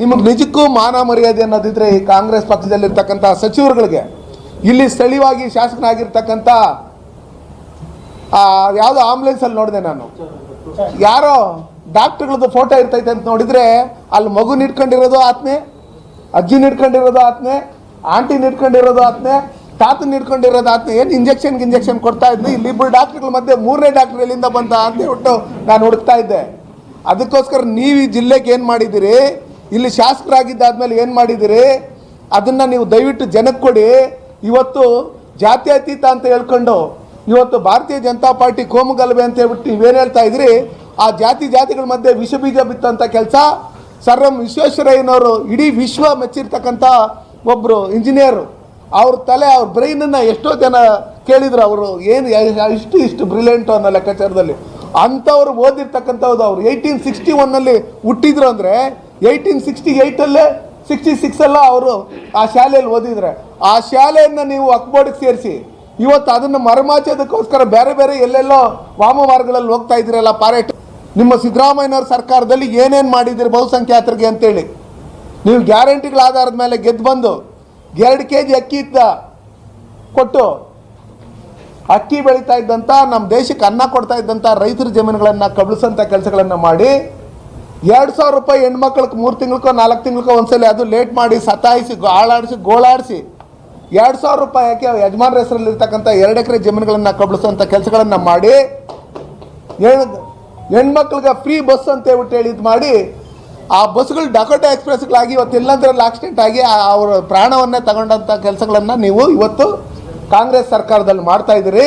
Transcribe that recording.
ನಿಮಗೆ ನಿಜಕ್ಕೂ ಮಾನ ಮರ್ಯಾದೆ ಅನ್ನೋದಿದ್ರೆ ಈ ಕಾಂಗ್ರೆಸ್ ಪಕ್ಷದಲ್ಲಿರ್ತಕ್ಕಂಥ ಸಚಿವರುಗಳಿಗೆ ಇಲ್ಲಿ ಸ್ಥಳೀಯವಾಗಿ ಶಾಸಕನಾಗಿರ್ತಕ್ಕಂಥ ಯಾವುದೋ ಆಂಬುಲೆನ್ಸಲ್ಲಿ ನೋಡಿದೆ ನಾನು. ಯಾರೋ ಡಾಕ್ಟರ್ಗಳದ್ದು ಫೋಟೋ ಇರ್ತೈತೆ ಅಂತ ನೋಡಿದ್ರೆ ಅಲ್ಲಿ ಮಗು ನಿಟ್ಕೊಂಡಿರೋದು ಆತ್ಮೆ, ಅಜ್ಜಿ ನಿಟ್ಕೊಂಡಿರೋದು ಆತ್ಮೆ ಆಂಟಿ ನಿಟ್ಕೊಂಡಿರೋದು ಆತ್ಮೆ, ತಾತ ನಿಟ್ಕೊಂಡಿರೋದು ಆತ್ಮೆ. ಏನು ಇಂಜೆಕ್ಷನ್ಗೆ ಇಂಜೆಕ್ಷನ್ ಕೊಡ್ತಾ ಇದ್ದೆ ಇಲ್ಲಿ ಇಬ್ಬರು ಡಾಕ್ಟ್ರುಗಳ ಮಧ್ಯೆ ಮೂರನೇ ಡಾಕ್ಟರ್ ಎಲ್ಲಿಂದ ಬಂತ ಅಂತ ಹೇಳ್ಬಿಟ್ಟು ನಾನು ಹುಡುಕ್ತಾ ಇದ್ದೆ. ಅದಕ್ಕೋಸ್ಕರ ನೀವು ಈ ಜಿಲ್ಲೆಗೆ ಏನು ಮಾಡಿದ್ದೀರಿ? ಇಲ್ಲಿ ಶಾಸಕರಾಗಿದ್ದಾದ್ಮೇಲೆ ಏನು ಮಾಡಿದ್ದೀರಿ ಅದನ್ನು ನೀವು ದಯವಿಟ್ಟು ಜನಕ್ಕೆ ಕೊಡಿ. ಇವತ್ತು ಜಾತ್ಯತೀತ ಅಂತ ಹೇಳ್ಕೊಂಡು ಇವತ್ತು ಭಾರತೀಯ ಜನತಾ ಪಾರ್ಟಿ ಕೋಮುಗಲಭೆ ಅಂತ ಹೇಳ್ಬಿಟ್ಟು ನೀವೇನು ಹೇಳ್ತಾ ಇದ್ರಿ? ಆ ಜಾತಿ ಜಾತಿಗಳ ಮಧ್ಯೆ ವಿಷ ಬೀಜ ಬಿತ್ತಂಥ ಕೆಲಸ. ಸರ್ ಎಂ ವಿಶ್ವೇಶ್ವರಯ್ಯನವರು ಇಡೀ ವಿಶ್ವ ಮೆಚ್ಚಿರ್ತಕ್ಕಂಥ ಒಬ್ಬರು ಇಂಜಿನಿಯರು. ಅವ್ರ ತಲೆ, ಅವ್ರ ಬ್ರೈನನ್ನು ಎಷ್ಟೋ ಜನ ಕೇಳಿದ್ರು ಅವರು. ಏನು ಇಷ್ಟು ಇಷ್ಟು ಬ್ರಿಲಿಯಂಟು ಅನ್ನೋ ಲೆಕ್ಕಾಚಾರದಲ್ಲಿ. ಅಂಥವ್ರು ಓದಿರ್ತಕ್ಕಂಥದ್ದು ಅವ್ರು. ಏಯ್ಟೀನ್ ಸಿಕ್ಸ್ಟಿ ಒನ್ನಲ್ಲಿ ಹುಟ್ಟಿದ್ರು ಅಂದರೆ ಏಯ್ಟೀನ್ ಸಿಕ್ಸ್ಟಿ ಏಯ್ಟಲ್ಲೇ ಸಿಕ್ಸ್ಟಿ ಸಿಕ್ಸಲ್ಲ ಅವರು ಆ ಶಾಲೆಯಲ್ಲಿ ಓದಿದರೆ. ಆ ಶಾಲೆಯನ್ನು ನೀವು ಅಕ್ಬೋರ್ಡಿಗೆ ಸೇರಿಸಿ. ಇವತ್ತು ಅದನ್ನು ಮರಮಾಚೋದಕ್ಕೋಸ್ಕರ ಬೇರೆ ಬೇರೆ ಎಲ್ಲೆಲ್ಲೋ ವಾಮ ಹೋಗ್ತಾ ಇದ್ದೀರಲ್ಲ ಪಾರೇಟ್ ನಿಮ್ಮ ಸಿದ್ದರಾಮಯ್ಯನವ್ರ ಸರ್ಕಾರದಲ್ಲಿ ಏನೇನು ಮಾಡಿದ್ದೀರಿ ಬಹುಸಂಖ್ಯಾತರಿಗೆ ಅಂತೇಳಿ. ನೀವು ಗ್ಯಾರಂಟಿಗಳ ಆಧಾರದ ಮೇಲೆ ಗೆದ್ದು ಬಂದು ಎರಡು ಕೆ ಜಿ ಅಕ್ಕಿ ಇದ್ದ ಕೊಟ್ಟು ಅಕ್ಕಿ ಬೆಳೀತಾ ಇದ್ದಂಥ ನಮ್ಮ ದೇಶಕ್ಕೆ ಅನ್ನ ಕೊಡ್ತಾ ಇದ್ದಂಥ ರೈತರ ಜಮೀನುಗಳನ್ನು ಕಬಳಿಸೋಂಥ ಕೆಲಸಗಳನ್ನು ಮಾಡಿ ಎರಡು ಸಾವಿರ ರೂಪಾಯಿ ಹೆಣ್ಮಕ್ಳಿಗೆ ಮೂರು ತಿಂಗ್ಳಿಗೋ ನಾಲ್ಕು ತಿಂಗ್ಳಿಗೋ ಒಂದ್ಸಲ ಅದು ಲೇಟ್ ಮಾಡಿ ಸತಾಯಿಸಿ ಆಳಾಡಿಸಿ ಗೋಳಾಡಿಸಿ. ಎರಡು ಸಾವಿರ ರೂಪಾಯಿ ಯಾಕೆ ಯಜಮಾನ್ರ ಹೆಸರಲ್ಲಿ ಇರ್ತಕ್ಕಂಥ ಎರಡು ಎಕರೆ ಜಮೀನುಗಳನ್ನು ಕಬಳಿಸುವಂಥ ಕೆಲಸಗಳನ್ನು ಮಾಡಿ, ಹೆಣ್, ಹೆಣ್ಮಕ್ಳಿಗೆ ಫ್ರೀ ಬಸ್ ಅಂತ ಹೇಳ್ಬಿಟ್ಟು ಹೇಳಿ ಇದು ಮಾಡಿ, ಆ ಬಸ್ಗಳು ಡಕೋಟಾ ಎಕ್ಸ್ಪ್ರೆಸ್ಗಳಾಗಿ ಇವತ್ತು ಎಲ್ಲಂದ್ರಲ್ಲಿ ಆಕ್ಸಿಡೆಂಟ್ ಆಗಿ ಅವರ ಪ್ರಾಣವನ್ನೇ ತಗೊಂಡಂಥ ಕೆಲಸಗಳನ್ನು ನೀವು ಇವತ್ತು ಕಾಂಗ್ರೆಸ್ ಸರ್ಕಾರದಲ್ಲಿ ಮಾಡ್ತಾ ಇದ್ದೀರಿ.